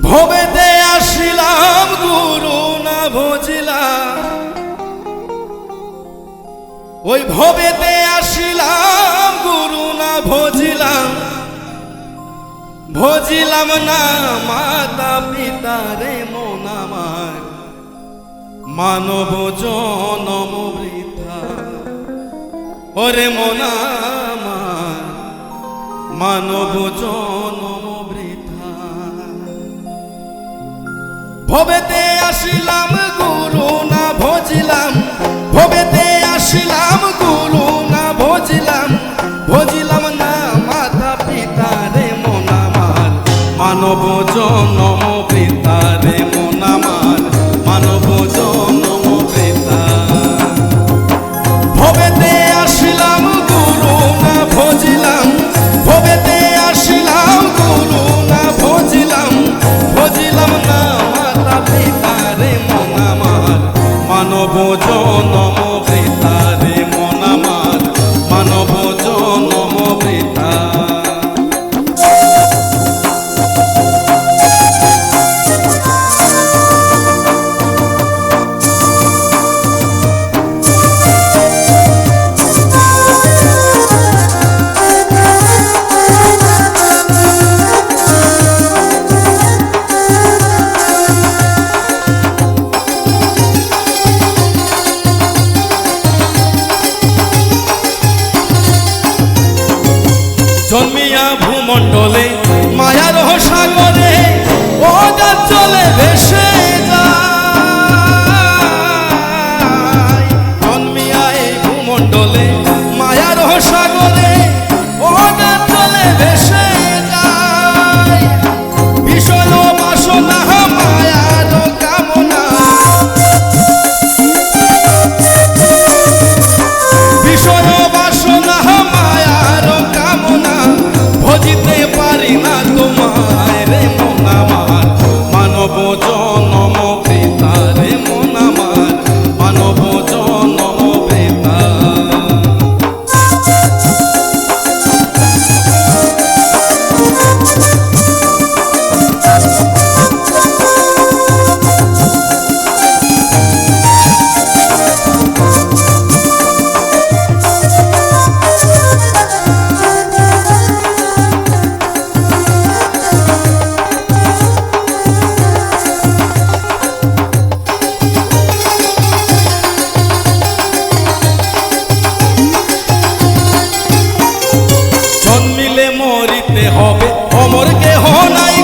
ভবেতে আসিলাম, গুরু না ভোজিলা। ওই ভবেতে আসিলাম, গুরু না ভোজিলাম ভোজিলাম না, মাতা পিতা রে, মন মানব জনম বৃথা। ওরে মন মানব জনম ভবেতে আসিলাম গুরু না ভজিলাম। ভবেতে আসিলাম রে জন্মিয়া ভূমণ্ডলে হবে অমর কেহ নাই